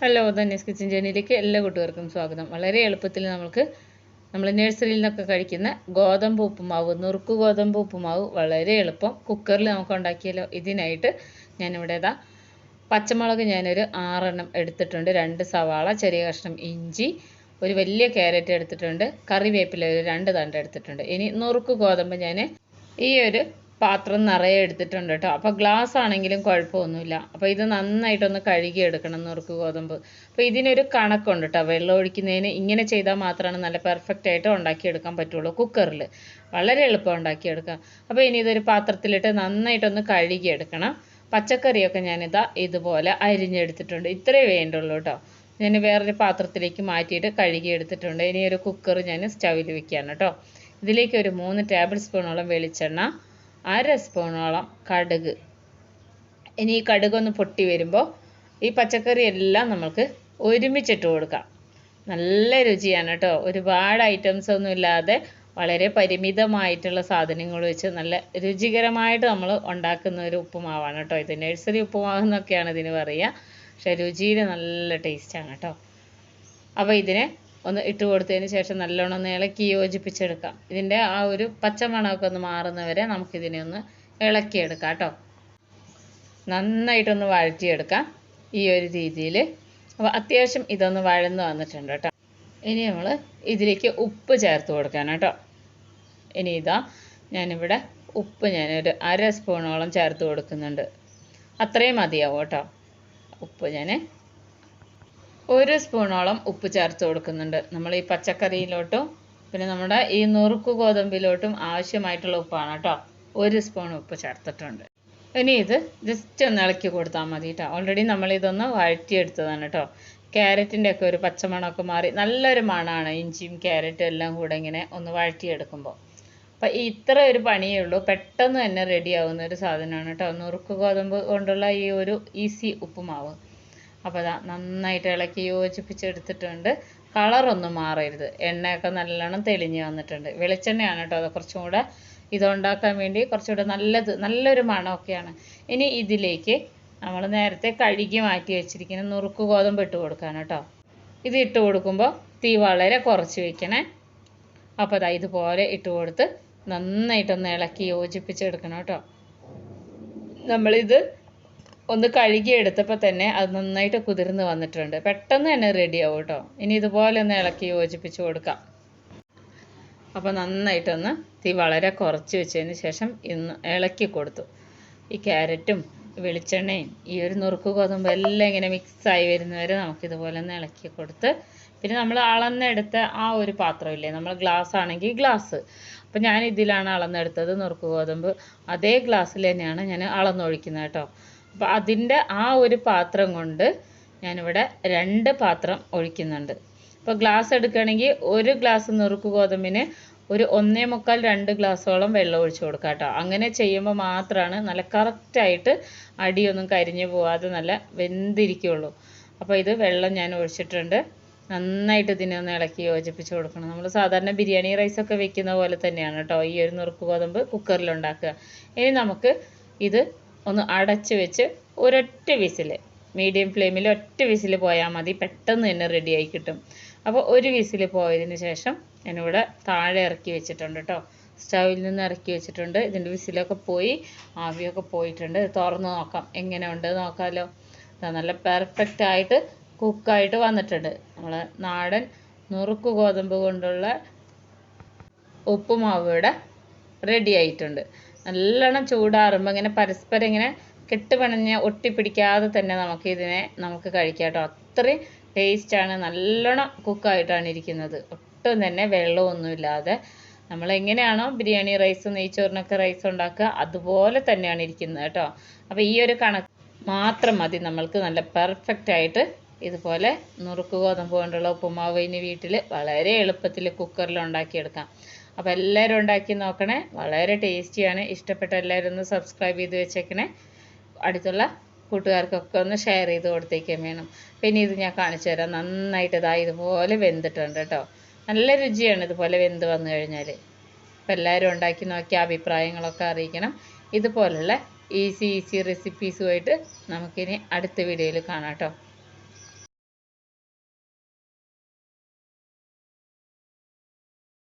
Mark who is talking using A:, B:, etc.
A: Hello ധന്യസ് kitchen ജേണിയിലേക്ക് എല്ലാ കൂട്ടുകാർക്കും സ്വാഗതം. വളരെ എളുപ്പത്തിൽ നമുക്ക് നമ്മൾ നഴ്സറിയിൽ നിന്നൊക്കെ കഴിക്കുന്ന ഗോതമ്പ് ഉപ്പുമാവ് നുറുക്ക് ഗോതമ്പ് ഉപ്പുമാവ് വളരെ എളുപ്പം. കുക്കറിൽ നമുക്ക് ഉണ്ടാക്കിയാലോ? ഇതിനായിട്ട് ഞാനിവിടെ ഇതാ പച്ചമുളക് ഞാനൊരു ആറെണ്ണം എടുത്തിട്ടുണ്ട്. രണ്ട് സവാള ചെറിയ കഷ്ണം ഇഞ്ചി ഒരു വലിയ ക്യാരറ്റ് എടുത്തിട്ടുണ്ട്. കറിവേപ്പില ഒരു രണ്ട് തണ്ട് എടുത്തിട്ടുണ്ട്. ഇനി നുറുക്ക് ഗോതമ്പ് ഞാൻ ഈ ഒരു പാത്രം നിറയെ എടുത്തിട്ടുണ്ട് കേട്ടോ അപ്പോൾ ഗ്ലാസ് ആണെങ്കിലും കുഴപ്പമൊന്നുമില്ല. അപ്പോൾ ഇത് നന്നായിട്ടൊന്ന് കഴുകി എടുക്കണം നുറുക്ക് ഗോതമ്പ്. അപ്പോൾ ഇതിനൊരു കണക്കുണ്ട് കേട്ടോ വെള്ളം ഒഴിക്കുന്നതിന് ഇങ്ങനെ ചെയ്താൽ മാത്രമാണ് നല്ല പെർഫെക്റ്റ് ആയിട്ട് ഉണ്ടാക്കിയെടുക്കാൻ പറ്റുള്ളൂ കുക്കറിൽ. വളരെ എളുപ്പം ഉണ്ടാക്കിയെടുക്കാം. അപ്പോൾ ഇനി ഇതൊരു പാത്രത്തിലിട്ട് നന്നായിട്ടൊന്ന് കഴുകി എടുക്കണം പച്ചക്കറിയൊക്കെ ഞാനിതാ ഇതുപോലെ അരിഞ്ഞെടുത്തിട്ടുണ്ട്. ഇത്രേ വേണ്ടുള്ളൂ കേട്ടോ ഞാൻ വേറൊരു പാത്രത്തിലേക്ക് മാറ്റിയിട്ട് കഴുകി എടുത്തിട്ടുണ്ട് ഇനി ഒരു കുക്കർ ഞാൻ സ്റ്റൗവിൽ വെക്കുകയാണ് കേട്ടോ ഇതിലേക്ക് ഒരു മൂന്ന് ടേബിൾ സ്പൂണോളം വെളിച്ചെണ്ണ അര സ്പൂണോളം കടുക്. ഇനി ഈ കടുക് ഒന്ന് പൊട്ടി വരുമ്പോൾ ഈ പച്ചക്കറി എല്ലാം നമുക്ക് ഒരുമിച്ചിട്ട് കൊടുക്കാം. നല്ല രുചിയാണ് കേട്ടോ ഒരുപാട് ഐറ്റംസ് ഒന്നും ഇല്ലാതെ വളരെ പരിമിതമായിട്ടുള്ള സാധനങ്ങൾ വെച്ച് നല്ല രുചികരമായിട്ട് നമ്മൾ ഉണ്ടാക്കുന്ന ഒരു ഉപ്പുമാവാണ് കേട്ടോ ഇത് നഴ്സറി ഉപ്പുമാവ് എന്നൊക്കെയാണ് ഇതിന് പറയുക. പക്ഷേ രുചിയിൽ നല്ല ടേസ്റ്റാണ് കേട്ടോ അപ്പോൾ ഇതിനെ ഒന്ന് ഇട്ട് കൊടുത്തതിന് ശേഷം നല്ലോണം ഒന്ന് ഇളക്കി യോജിപ്പിച്ചെടുക്കാം. ഇതിന്റെ ആ ഒരു പച്ചമണമൊക്കെ ഒന്ന് മാറുന്നവരെ നമുക്കിതിനെ ഒന്ന് ഇളക്കിയെടുക്കാം കേട്ടോ. നന്നായിട്ടൊന്ന് വഴറ്റിയെടുക്കാം ഈ ഒരു രീതിയിൽ. അപ്പോൾ അത്യാവശ്യം ഇതൊന്ന് വഴന്ന് വന്നിട്ടുണ്ട് കേട്ടോ. ഇനി നമ്മൾ ഇതിലേക്ക് ഉപ്പ് ചേർത്ത് കൊടുക്കണം കേട്ടോ. ഇനി ഇതാ ഞാനിവിടെ ഉപ്പ് ഞാനൊരു അര സ്പൂണോളം ചേർത്ത് കൊടുക്കുന്നുണ്ട്. അത്രയും മതിയാവും കേട്ടോ. ഉപ്പ് ഞാൻ ഒരു സ്പൂണോളം ഉപ്പ് ചേർത്ത് കൊടുക്കുന്നുണ്ട്. നമ്മൾ ഈ പച്ചക്കറിയിലോട്ടും പിന്നെ നമ്മുടെ ഈ നുറുക്ക് ഗോതമ്പിലോട്ടും ആവശ്യമായിട്ടുള്ള ഉപ്പാണ് കേട്ടോ. ഒരു സ്പൂൺ ഉപ്പ് ചേർത്തിട്ടുണ്ട്. ഇനി ഇത് ജസ്റ്റ് ഒന്ന് ഇളക്കി കൊടുത്താൽ മതി കേട്ടോ. ഓൾറെഡി നമ്മൾ ഇതൊന്ന് വഴറ്റിയെടുത്തതാണ് കേട്ടോ. ക്യാരറ്റിന്റെ ഒക്കെ ഒരു പച്ചമണമൊക്കെ മാറി നല്ലൊരു മണമാണ്. ഇഞ്ചിയും ക്യാരറ്റും എല്ലാം കൂടെ ഇങ്ങനെ ഒന്ന് വഴറ്റിയെടുക്കുമ്പോൾ. അപ്പം ഇത്ര ഒരു പണിയേ ഉള്ളൂ. പെട്ടെന്ന് തന്നെ റെഡി ആവുന്ന ഒരു സാധനമാണ് കേട്ടോ. നുറുക്ക് ഗോതമ്പ് കൊണ്ടുള്ള ഈ ഒരു ഈസി ഉപ്പുമാവ്. അപ്പോൾ ദാ നന്നായിട്ട് ഇളക്കി യോജിപ്പിച്ചെടുത്തിട്ടുണ്ട്. കളറൊന്നും മാറരുത്. എണ്ണയൊക്കെ നല്ലോണം തെളിഞ്ഞ് വന്നിട്ടുണ്ട്. വെളിച്ചെണ്ണയാണ് കേട്ടോ അത് കുറച്ചും കൂടെ ഇതുണ്ടാക്കാൻ വേണ്ടി കുറച്ചുകൂടെ നല്ലത് നല്ലൊരു മണമൊക്കെയാണ്. ഇനി ഇതിലേക്ക് നമ്മൾ നേരത്തെ കഴുകി മാറ്റി വെച്ചിരിക്കുന്ന നുറുക്ക് ഗോതമ്പ് ഇട്ട് കൊടുക്കാൻ കേട്ടോ. ഇത് ഇട്ട് കൊടുക്കുമ്പോൾ തീ വളരെ കുറച്ച് വെക്കണേ. അപ്പോൾ അതാ ഇതുപോലെ ഇട്ട് കൊടുത്ത് നന്നായിട്ടൊന്ന് ഇളക്കി യോജിപ്പിച്ചെടുക്കണം കേട്ടോ. നമ്മളിത് ഒന്ന് കഴുകി എടുത്തപ്പോൾ തന്നെ അത് നന്നായിട്ട് കുതിർന്ന് വന്നിട്ടുണ്ട്. പെട്ടെന്ന് തന്നെ റെഡി ആവും കേട്ടോ ഇനി ഇതുപോലെ ഒന്ന് ഇളക്കി യോജിപ്പിച്ച് കൊടുക്കാം. അപ്പോൾ നന്നായിട്ടൊന്ന് തീ വളരെ കുറച്ച് വെച്ചതിന് ശേഷം ഇന്ന് ഇളക്കി കൊടുത്തു. ഈ ക്യാരറ്റും വെളിച്ചെണ്ണയും ഈ ഒരു നുറുക്ക് ഗോതമ്പ് എല്ലാം ഇങ്ങനെ മിക്സായി വരുന്നവരെ നമുക്കിതുപോലെ ഒന്ന് ഇളക്കി കൊടുത്ത് പിന്നെ നമ്മൾ അളന്നെടുത്ത ആ ഒരു പാത്രമില്ലേ നമ്മൾ ഗ്ലാസ് ആണെങ്കിൽ ഗ്ലാസ് അപ്പോൾ ഞാൻ ഇതിലാണ് അളന്നെടുത്തത് നുറുക്ക് ഗോതമ്പ്. അതേ ഗ്ലാസ്സിൽ തന്നെയാണ് ഞാൻ അളന്നൊഴിക്കുന്നത് കേട്ടോ അപ്പോൾ അതിന്റെ ആ ഒരു പാത്രം കൊണ്ട് ഞാനിവിടെ രണ്ട് പാത്രം ഒഴിക്കുന്നുണ്ട്. ഇപ്പോൾ ഗ്ലാസ് എടുക്കുകയാണെങ്കിൽ ഒരു ഗ്ലാസ് നുറുക്ക് ഗോതമ്പിന് ഒരു ഒന്നേ മുക്കാൽ രണ്ട് ഗ്ലാസ്സോളം വെള്ളം ഒഴിച്ച് കൊടുക്കുക കേട്ടോ. അങ്ങനെ ചെയ്യുമ്പോൾ മാത്രമാണ് നല്ല കറക്റ്റായിട്ട് അടിയൊന്നും കരിഞ്ഞു പോവാതെ നല്ല വെന്തിരിക്കുള്ളൂ. അപ്പോൾ ഇത് വെള്ളം ഞാൻ ഒഴിച്ചിട്ടുണ്ട്. നന്നായിട്ട് ഇതിനെ ഒന്ന് ഇളക്കി യോജിപ്പിച്ച് കൊടുക്കണം. നമ്മൾ സാധാരണ ബിരിയാണി റൈസൊക്കെ വെക്കുന്ന പോലെ തന്നെയാണ് കേട്ടോ ഈ ഒരു നുറുക്ക് ഗോതമ്പ് കുക്കറിൽ ഉണ്ടാക്കുക. ഇനി നമുക്ക് ഇത് ഒന്ന് അടച്ച് വെച്ച് ഒരൊറ്റ വിസിൽ മീഡിയം ഫ്ലെയിമിൽ ഒറ്റ വിസിൽ പോയാൽ മതി. പെട്ടെന്ന് തന്നെ റെഡിയായി കിട്ടും. അപ്പോൾ ഒരു വിസിൽ പോയതിന് ശേഷം ഞാനിവിടെ താഴെ ഇറക്കി വെച്ചിട്ടുണ്ട് കേട്ടോ സ്റ്റൗവിൽ നിന്ന് ഇറക്കി വെച്ചിട്ടുണ്ട്. ഇതിന്റെ വിസിലൊക്കെ പോയി. ആവിയൊക്കെ പോയിട്ടുണ്ട്. തുറന്ന് നോക്കാം. എങ്ങനെ ഉണ്ട് നോക്കാമല്ലോ നല്ല പെർഫെക്റ്റ് ആയിട്ട് കുക്കായിട്ട് വന്നിട്ടുണ്ട്. നമ്മൾ നാടൻ നുറുക്ക് ഗോതമ്പ് കൊണ്ടുള്ള ഉപ്പുമാവ് ഇവിടെ റെഡി ആയിട്ടുണ്ട്. നല്ലോണം ചൂടാറുമ്പോൾ ഇങ്ങനെ പരസ്പരം ഇങ്ങനെ കെട്ടുപിണഞ്ഞ് ഒട്ടിപ്പിടിക്കാതെ തന്നെ നമുക്ക് ഇതിനെ നമുക്ക് കഴിക്കാം കേട്ടോ. അത്രയും ടേസ്റ്റാണ് നല്ലോണം കുക്കായിട്ടാണ് ഇരിക്കുന്നത്. ഒട്ടും തന്നെ വെള്ളമൊന്നുമില്ലാതെ. നമ്മൾ എങ്ങനെയാണോ ബിരിയാണി റൈസ് നെയ്ച്ചോറിനൊക്കെ റൈസ് ഉണ്ടാക്കുക അതുപോലെ തന്നെയാണ് ഇരിക്കുന്നത് കേട്ടോ. അപ്പോൾ ഈ ഒരു കണക്ക് മാത്രം മതി. നമ്മൾക്ക് നല്ല പെർഫെക്റ്റ് ആയിട്ട് ഇതുപോലെ നുറുക്ക് ഗോതമ്പ് കൊണ്ടുള്ള ഉപ്പുമാവ് ഇനി വീട്ടിൽ വളരെ എളുപ്പത്തിൽ കുക്കറിൽ ഉണ്ടാക്കിയെടുക്കാം. അപ്പോൾ എല്ലാവരും ഉണ്ടാക്കി നോക്കണേ. വളരെ ടേസ്റ്റിയാണ് ഇഷ്ടപ്പെട്ട എല്ലാവരും ഒന്ന് സബ്സ്ക്രൈബ് ചെയ്ത് വെച്ചേക്കണേ. അടുത്തുള്ള കൂട്ടുകാർക്കൊക്കെ ഒന്ന് ഷെയർ ചെയ്ത് കൊടുത്തേക്കാൻ വേണം. പിന്നെ ഇത് ഞാൻ കാണിച്ചു തരാം. നന്നായിട്ട് ഇതാ ഇതുപോലെ വെന്തിട്ടുണ്ട് കേട്ടോ. നല്ല രുചിയാണ് ഇതുപോലെ വെന്ത് വന്നു കഴിഞ്ഞാൽ അപ്പോൾ എല്ലാവരും ഉണ്ടാക്കി നോക്കി അഭിപ്രായങ്ങളൊക്കെ അറിയിക്കണം. ഇതുപോലുള്ള ഈസി ഈസി റെസിപ്പീസുമായിട്ട് നമുക്കിനി അടുത്ത വീഡിയോയിൽ കാണാം കേട്ടോ.